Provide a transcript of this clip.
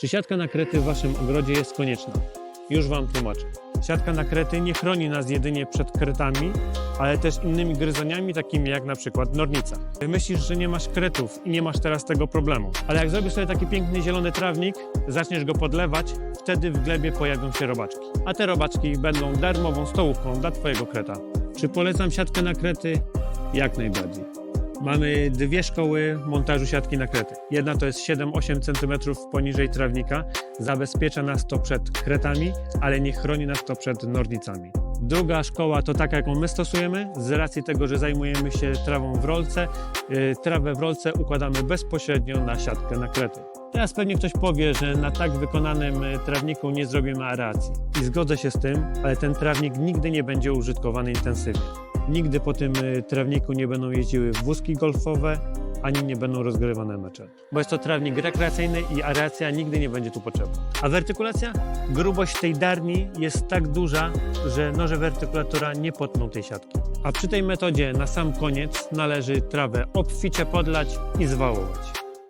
Czy siatka na krety w Waszym ogrodzie jest konieczna? Już Wam tłumaczę. Siatka na krety nie chroni nas jedynie przed kretami, ale też innymi gryzoniami, takimi jak na przykład nornica. Myślisz, że nie masz kretów i nie masz teraz tego problemu, ale jak zrobisz sobie taki piękny zielony trawnik, zaczniesz go podlewać, wtedy w glebie pojawią się robaczki. A te robaczki będą darmową stołówką dla Twojego kreta. Czy polecam siatkę na krety? Jak najbardziej. Mamy dwie szkoły montażu siatki na krety. Jedna to jest 7-8 cm poniżej trawnika. Zabezpiecza nas to przed kretami, ale nie chroni nas to przed nornicami. Druga szkoła to taka, jaką my stosujemy, z racji tego, że zajmujemy się trawą w rolce. Yy, Trawę w rolce układamy bezpośrednio na siatkę na krety. Teraz pewnie ktoś powie, że na tak wykonanym y, trawniku nie zrobimy aeracji. I zgodzę się z tym, ale ten trawnik nigdy nie będzie użytkowany intensywnie. Nigdy po tym y, trawniku nie będą jeździły wózki golfowe, ani nie będą rozgrywane mecze. Bo jest to trawnik rekreacyjny i aeracja nigdy nie będzie tu potrzebna. A wertykulacja? Grubość tej darni jest tak duża, że noże wertykulatora nie potną tej siatki. A przy tej metodzie na sam koniec należy trawę obficie podlać i zwałować.